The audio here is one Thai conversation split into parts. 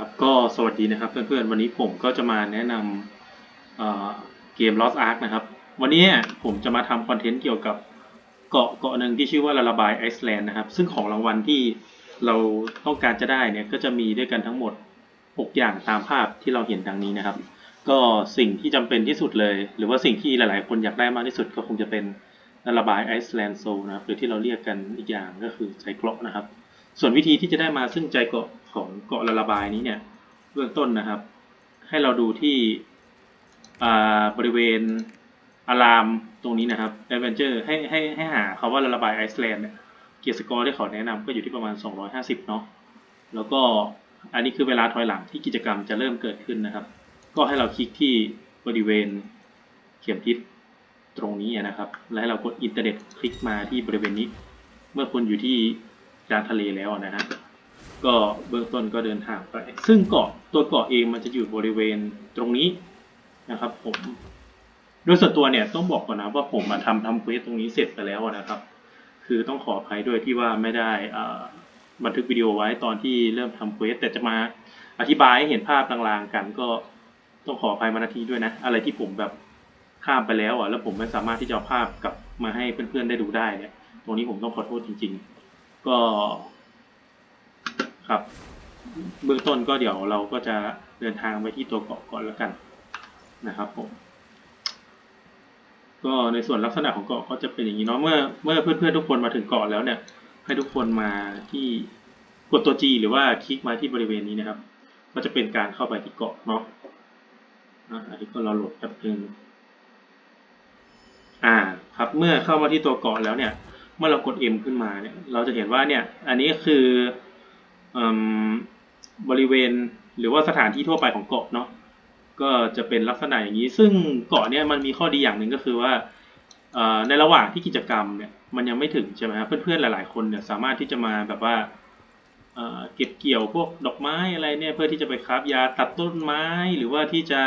ครับก็สวัสดีนะครับเพื่อนๆ วันนี้ผมก็จะมาแนะนำเเกม Lost Ark นะครับ วันนี้ผมจะมาทำคอนเทนต์เกี่ยวกับเกาะเกาะหนึ่งที่ชื่อว่าลาลาบายไอซ์แลนด์นะครับ ซึ่งของรางวัลที่เราต้องการจะได้เนี่ยก็จะมีด้วยกันทั้งหมด 6 อย่างตามภาพที่เราเห็นดังนี้นะครับ ก็สิ่งที่จำเป็นที่สุดเลย หรือว่าสิ่งที่หลายๆ คนอยากได้มากที่สุดก็คงจะเป็นลาลาบายไอซ์แลนด์โซนะครับหรือที่เราเรียกกันอีกอย่างก็คือใจเกราะนะครับ ส่วนวิธีที่จะได้มาซึ่งใจเกาะของเกาะละระบายนี้เนี่ยเบื้องต้นนะครับ ให้เราดูที่บริเวณอารามตรงนี้นะครับ Adventure ให้ให้ให้หาคาว่าละระบายไอซ์แลนด์เนี่ยเกียร์สกอร์ที่เขาแนะนำก็อยู่ที่ประมาณ 250 เนาะแล้วก็อันนี้คือเวลาถอยหลังที่กิจกรรมจะเริ่มเกิดขึ้นนะครับ ก็ให้เราคลิกที่บริเวณเข็มทิศตรงนี้นะครับ และให้เรากดอินเทอร์เน็ตคลิกมาที่บริเวณนี้ เมื่อคุณอยู่ที่ กลางทะเลแล้วนะฮะก็เบื้องต้นก็เดินทางไป ซึ่งเกาะตัวเกาะเองมันจะอยู่บริเวณตรงนี้นะครับ ผมโดยส่วนตัวเนี่ยต้องบอกก่อนนะว่าผมมาทำทำเควสตรงนี้เสร็จไปแล้วนะครับ คือต้องขออภัยด้วยที่ว่าไม่ได้บันทึกวิดีโอไว้ตอนที่เริ่มทำเควสแต่จะมาอธิบายให้เห็นภาพลางๆกัน ก็ต้องขออภัยมาณทีด้วยนะ อะไรที่ผมแบบข้ามไปแล้วอะแล้วผมไม่สามารถที่จะภาพกลับมาให้เพื่อนๆได้ดูได้เนี่ย ตรงนี้ผมต้องขอโทษจริง ๆ ก็ครับ เบื้องต้นก็เดี๋ยวเราก็จะเดินทางไปที่ตัวเกาะก่อนแล้วกันนะครับผมก็ในส่วนลักษณะของเกาะก็จะเป็นอย่างนี้เนาะเมื่อเมื่อเพื่อนๆทุกคนมาถึงเกาะแล้วเนี่ย ให้ทุกคนมาที่กดตัว G หรือว่าคลิกมาที่บริเวณนี้นะครับ ก็จะเป็นการเข้าไปที่เกาะเนาะอันนี้ก็เราโหลดแป๊บนึงอ่า ครับเมื่อเข้ามาที่ตัวเกาะแล้วเนี่ย เมื่อเรากด M ขึ้นมาเนี่ยเราจะเห็นว่าเนี่ยอันนี้คืออบริเวณหรือว่าสถานที่ทั่วไปของเกาะเนาะก็จะเป็นลักษณะอย่างนี้ ซึ่งเกาะเนี่ยมันมีข้อดีอย่างหนึ่งก็คือว่าในระหว่างที่กิจกรรมเนี่ยมันยังไม่ถึงใช่ไหมครับเพื่อนๆหลาย ๆคนเนี่ยสามารถที่จะมาแบบว่าเก็บเกี่ยวพวกดอกไม้อะไรเนี่ยเพื่อที่จะไปคราฟยาตัดต้นไม้หรือว่าที่จะ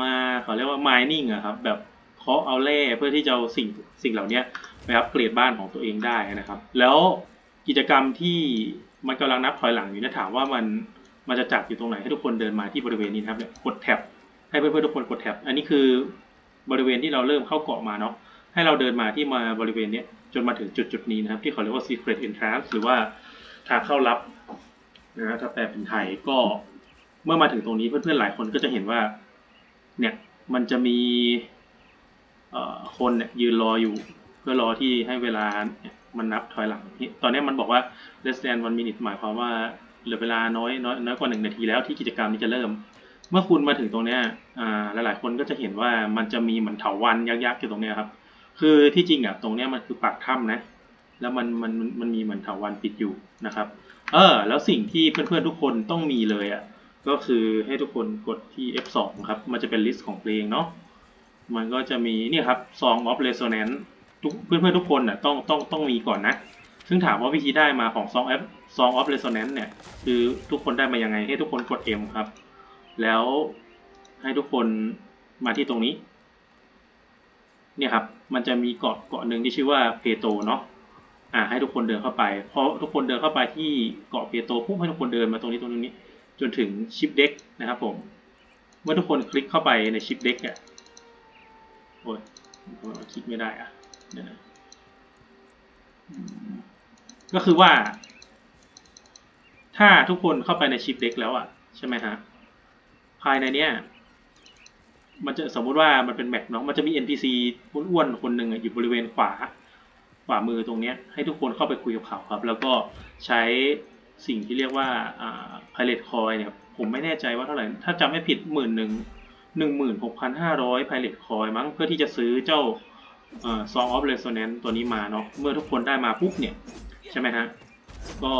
มาเขาเรียกว่า mining อะครับแบบเคาะเอาแร่เพื่อที่จะเอาสิ่งสิ่งเหล่านี้ ไปอัปเกรดบ้านของตัวเองได้นะครับ แล้วกิจกรรมที่มันกำลังนับถอยหลังอยู่เนี่ยถามว่ามันมันจะจัดอยู่ตรงไหนให้ทุกคนเดินมาที่บริเวณนี้นะครับเนี่ยกดแท็บให้เพื่อนๆทุกคนกดแท็บอันนี้คือบริเวณที่เราเริ่มเข้าเกาะมาเนาะให้เราเดินมาที่มาบริเวณเนี้ยจนมาถึงจุดจุดนี้นะครับ ที่เขาเรียกว่า secret entrance หรือว่าทางเข้าลับนะถ้าแปลเป็นไทยก็เมื่อมาถึงตรงนี้เพื่อนๆหลายคนก็จะเห็นว่าเนี่ยมันจะมีคนเนี่ยยืนรออยู่ พื่อรอที่ให้เวลามันนับถอยหลังตอนนี้มันบอกว่า less than one minute หมายความว่าเหลือเวลาน้อยน้อยน้อยกว่าหนึ่งนาทีแล้วที่กิจกรรมนี้จะเริ่ม เมื่อคุณมาถึงตรงนี้ยอ่าหลายๆคนก็จะเห็นว่ามันจะมีเหมือนเถาวันยักษ์ๆอยู่ตรงนี้ครับ คือที่จริงอะตรงนี้มันคือปากถ้ำนะ แล้วมันมันมันมีเหมือนเถาวันปิดอยู่นะครับ เออ แล้วสิ่งที่เพื่อนๆทุกคนต้องมีเลยอะก็คือให้ทุกคนกดที่ F2 ครับ มันจะเป็นลิสต์ของเพลงเนาะมันก็จะมีนี่ครับ Song of Resonance ทุกเพื่อนๆทุกคนน่ะต้องต้องต้องมีก่อนนะ ซึ่งถามว่าวิธีได้มาของ Song of Song of Resonance เนี่ยคือทุกคนได้มายังไงให้ทุกคนกด M ครับ แล้วให้ทุกคนมาที่ตรงนี้ เนี่ยครับ มันจะมีเกาะเกาะหนึ่งที่ชื่อว่าเพโตเนาะอ่าให้ทุกคนเดินเข้าไปพอทุกคนเดินเข้าไปที่เกาะเพโตปุ๊บให้ทุกคนเดินมาตรงนี้ตรงนี้จนถึงชิปเด็กนะครับผมเมื่อทุกคนคลิกเข้าไปในชิปเด็กเนี่ยโอ้ยคลิกไม่ได้อะเดี๋ยวนะ ก็คือว่า ถ้าทุกคนเข้าไปในชิปเด็กแล้วอะ ใช่ไหมฮะ ภายในเนี้ย มันจะสมมุติว่ามันเป็นแมปเนาะมันจะมี NPC อ้วนๆคนหนึ่งอยู่บริเวณขวา ขวามือตรงเนี้ย ให้ทุกคนเข้าไปคุยกับเขาครับ แล้วก็ใช้สิ่งที่เรียกว่าอ่า pilot coin เนี่ย ผมไม่แน่ใจว่าเท่าไหร่ ถ้าจำไม่ผิดหมื่นหนึ่งหนึ่งหมื่นหกพันห้าร้อย pilot coin มั้ง เพื่อที่จะซื้อเจ้า เอ่อ Song of Resonance ตัวนี้มาเนาะเมื่อทุกคนได้มาปุ๊บเนี่ย ใช่ไหมฮะ ก็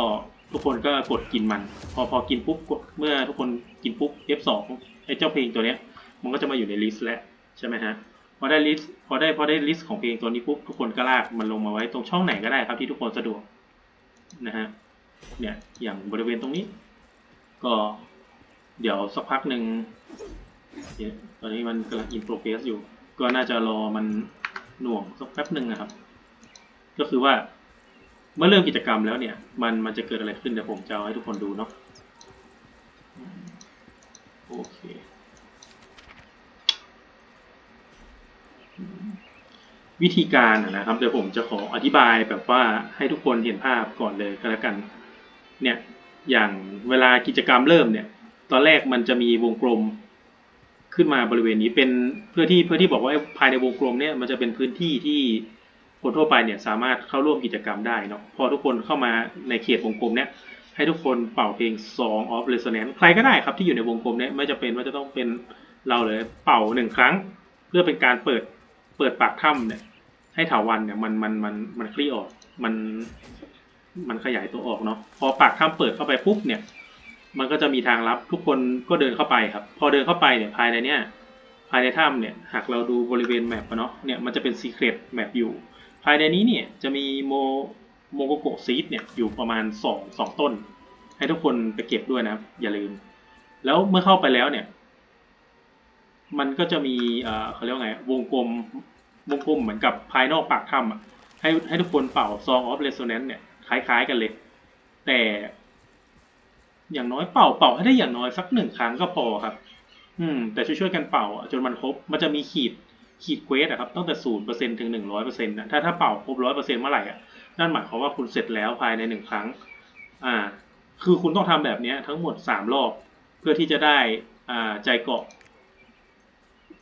ทุกคนก็กดกินมัน พอพอกินปุ๊บเมื่อทุกคนกินปุ๊บ F2 ไอ้เจ้าเพลงตัวเนี้ย มันก็จะมาอยู่ในลิสต์แล้วใช่ไหมฮะพอได้ลิสต์พอได้พอได้ลิสต์ของเพลงตัวนี้ปุ๊บทุกคนก็ลากมันลงมาไว้ตรงช่องไหนก็ได้ครับที่ทุกคนสะดวกนะฮะเนี่ยอย่างบริเวณตรงนี้ ก็เดี๋ยวสักพักหนึ่งตอนนี้มันกำลังอินโปรเกรสอยู่ ก็น่าจะรอมัน หน่วงสักแป๊บหนึ่งนะครับ ก็คือว่าเมื่อเริ่มกิจกรรมแล้วเนี่ย มันมันจะเกิดอะไรขึ้นเดี๋ยวผมจะเอาให้ทุกคนดูเนาะโอเคอวิธีการนะครับเดี๋ยวผมจะขออธิบายแบบว่าให้ทุกคนเห็นภาพก่อนเลยก็แล้วกันเนี่ยอย่างเวลากิจกรรมเริ่มเนี่ย ตอนแรกมันจะมีวงกลม ขึ้นมาบริเวณนี้เป็นเพื่อที่เพื่อที่บอกว่าภายในวงกลมเนี่ยมันจะเป็นพื้นที่ที่คนทั่วไปเนี่ยสามารถเข้าร่วมกิจกรรมได้เนาะพอทุกคนเข้ามาในเขตวงกลมเนี่ยให้ทุกคนเป่าเพลง Song of Resonance ใครก็ได้ครับที่อยู่ในวงกลมเนี่ยไม่จะเป็นว่าจะต้องเป็นเราเลยเป่าหนึ่งครั้ง เพื่อเป็นการเปิดเปิดปากถ้ำเนี่ยให้ถาวันเนี่ยมันมันมันมันคลี่ออกมันมันขยายตัวออกเนาะพอปากถ้ำเปิดเข้าไปปุ๊บเนี่ย มันก็จะมีทางลับทุกคนก็เดินเข้าไปครับ พอเดินเข้าไปเนี่ยภายในเนี่ยภายในถ้ำเนี่ยหากเราดูบริเวณแมปเนาะเนี่ยมันจะเป็น Secret Map อยู่ ภายในนี้เนี่ยจะมีโมโมโกโกซีดเนี่ยอยู่ประมาณสองสองต้น ให้ทุกคนไปเก็บด้วยนะครับ อย่าลืม แล้วเมื่อเข้าไปแล้วเนี่ย มันก็จะมีเอ่อเขาเรียกว่าไง วงกลมวงกลมเหมือนกับภายนอกปากถ้ำอะให้ให้ทุกคนเป่า Song of Resonance เนี่ยคล้ายๆกันเลย แต่ อย่างน้อยเป่าเป่าให้ได้อย่างน้อยสักหนึ่งครั้งก็พอครับ อืม แต่ช่วยๆกันเป่าจนมันครบ มันจะมีขีดขีดเควสอะครับตั้งแต่ศูนย์เปอร์เซ็นถึงหนึ่งร้อยเปอร์เซ็นต์นะถ้าถ้าเป่าครบร้อยเปอร์เซ็นต์เมื่อไหร่อะนั่นหมายความว่าคุณเสร็จแล้วภายในหนึ่งครั้ง อ่า คือคุณต้องทำแบบเนี้ยทั้งหมดสามรอบ เพื่อที่จะได้อ่าใจเกาะ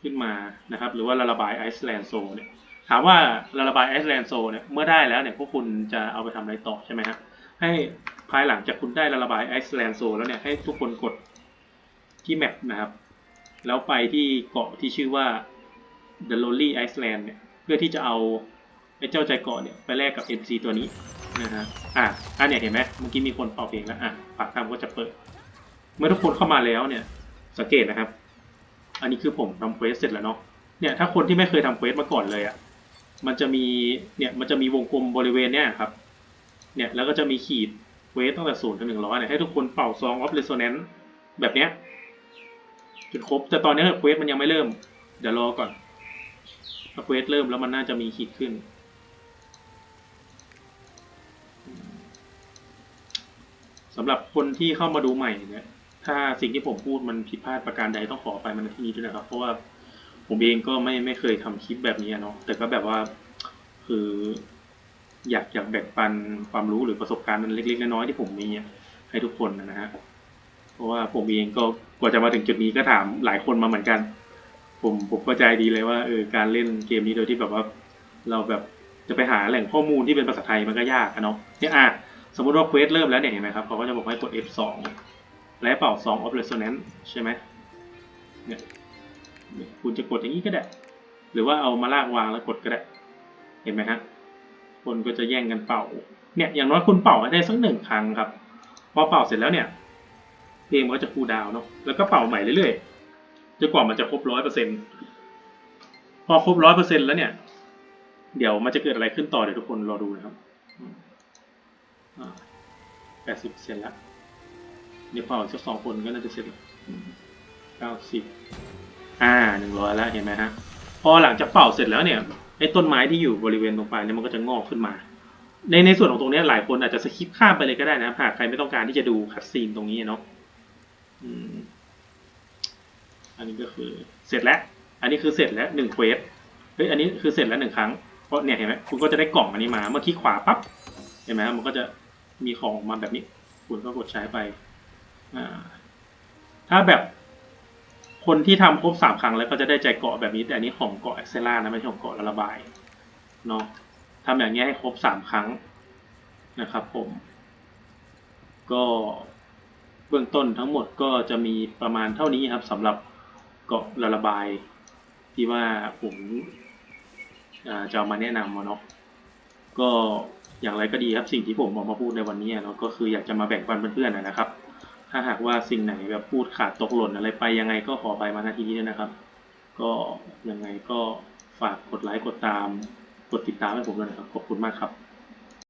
ขึ้นมานะครับ หรือว่าละระบายไอซ์แลนด์โซเนี่ยถามว่าละระบายไอซ์แลนด์โซเนี่ยเมื่อได้แล้วเนี่ยพวกคุณจะเอาไปทำอะไรต่อใช่ไหมฮะให้ายหลังจากคุณได้ละระบายไอซ์แลนด์โซแล้วเนี่ยให้ทุกคนกดที่แมปนะครับ แล้วไปที่เกาะที่ชื่อว่า The Lonely Island เนี่ยเพื่อที่จะเอาไอ้เจ้าใจเกาะเนี่ยไปแลกกับ NC ตัวนี้นะฮะอะอันเนี่ยเห็นไหมเมื่อกี้มีคนเป่าเพลงแล้วอะปากคำก็จะเปิด เมื่อทุกคนเข้ามาแล้วเนี่ย สังเกตนะครับ อันนี้คือผมทำเควสเสร็จแล้วเนาะเนี่ยถ้าคนที่ไม่เคยทำเควสมาก่อนเลยอะ่ะมันจะมีเนี่ยมันจะมีวงกลมบริเวณเนี่ยครับ เนี่ยแล้วก็จะมีขีด เควสตั้งแต่ศูนย์ถึงหนึ่งร้อยเนี่ยให้ทุกคนเป่าซองออฟเร s โซแนนซ์แบบเนี้ยจนครบ แต่ตอนนี้เควสมันยังไม่เริ่ม เดี๋ยวรอก่อนถ้าเควสเริ่มแล้วมันน่าจะมีขีดขึ้น สำหรับคนที่เข้ามาดูใหม่เนี่ยถ้าสิ่งที่ผมพูดมันผิดพลาดประการใดต้องขอไปมันที่นี้ด้วยนะครับ เพราะว่าผมเองก็ไม่ไม่เคยทำคลิปแบบนี้เนาะแต่ก็แบบว่า คือ อยากอยากแบ่งปันความรู้หรือประสบการณ์เล็กๆน้อยๆที่ผมมีให้ทุกคนนะฮะเพราะว่าผมเองก็กว่าจะมาถึงจุดนี้ก็ถามหลายคนมาเหมือนกัน ผมผมเข้าใจดีเลยว่าเออการเล่นเกมนี้โดยที่แบบว่า เราแบบจะไปหาแหล่งข้อมูลที่เป็นภาษาไทยมันก็ยากอะเนาะเนี่ยอะสมมติว่าเควสเริ่มแล้วเนี่ยเห็นไหมครับเขาก็จะบอกให้กด F2 และเป่า Song of Resonance ใช่ไหมเนี่ยคุณจะกดอย่างนี้ก็ได้ หรือว่าเอามาลากวางแล้วกดก็ได้ เห็นไหมฮะ คนก็จะแย่งกันเป่า เนี่ยอย่างน้อยคุณเป่าให้ได้สักหนึ่งครั้งครับ พอเป่าเสร็จแล้วเนี่ยเพลงมันก็จะคูดาวเนาะ แล้วก็เป่าใหม่เรื่อยๆ จนกว่ามันจะครบร้อยเปอร์เซ็นต์พอครบร้อยเปอร์เซ็นต์แล้วเนี่ย เดี๋ยวมันจะเกิดอะไรขึ้นต่อเดี๋ยวทุกคนรอดูนะครับแปดสิบเปอร์เซ็นต์ละเดี๋ยวเป่าอีกสักสองคนก็น่าจะเสร็จเก้าสิบอ่าหนึ่งร้อยแล้วเห็นไหมฮะ พอหลังจากเป่าเสร็จแล้วเนี่ย ไอ้ต้นไม้ที่อยู่บริเวณตรงปลายเนี่ยมันก็จะงอกขึ้นมา ในในส่วนของตรงนี้หลายคนอาจจะสคิปข้ามไปเลยก็ได้นะหากใครไม่ต้องการที่จะดูคัดซีนตรงนี้เนาะอันนี้ก็คือเสร็จแล้ว อันนี้คือเสร็จแล้วหนึ่งเควสเฮ้ยอันนี้คือเสร็จแล้วหนึ่งครั้งเพราะเนี่ยเห็นไหมคุณก็จะได้กล่องอันนี้มา เมื่อคลิกขวาปั๊บเห็นไหมมันก็จะมีของออกมาแบบนี้ คุณก็กดใช้ไป อ่า ถ้าแบบ คนที่ทำครบสามครั้งแล้วก็จะได้ใจเกาะแบบนี้แต่อันนี้ของเกาะเอ็กเซล่านะไม่ใช่ของเกาะละระบายเนาะทำอย่างนี้ให้ครบสามครั้งนะครับผม ก็เบื้องต้นทั้งหมดก็จะมีประมาณเท่านี้ครับสำหรับเกาะละระบาย ที่ว่าผมาจะามาแนะนำมาเนาะก็อย่างไรก็ดีครับสิ่งที่ผมออกมาพูดในวันนี้เนาะก็คืออยากจะมาแบ่งปันเพื่อนๆนะครับ ถ้าหากว่าสิ่งไหนแบบพูดขาดตกหล่นอะไรไปยังไงก็ขอไปมาณที่นี้นะครับ ก็ยังไงก็ฝากกดไลค์กดตาม กดติดตามให้ผมด้วยนะครับ ขอบคุณมากครับ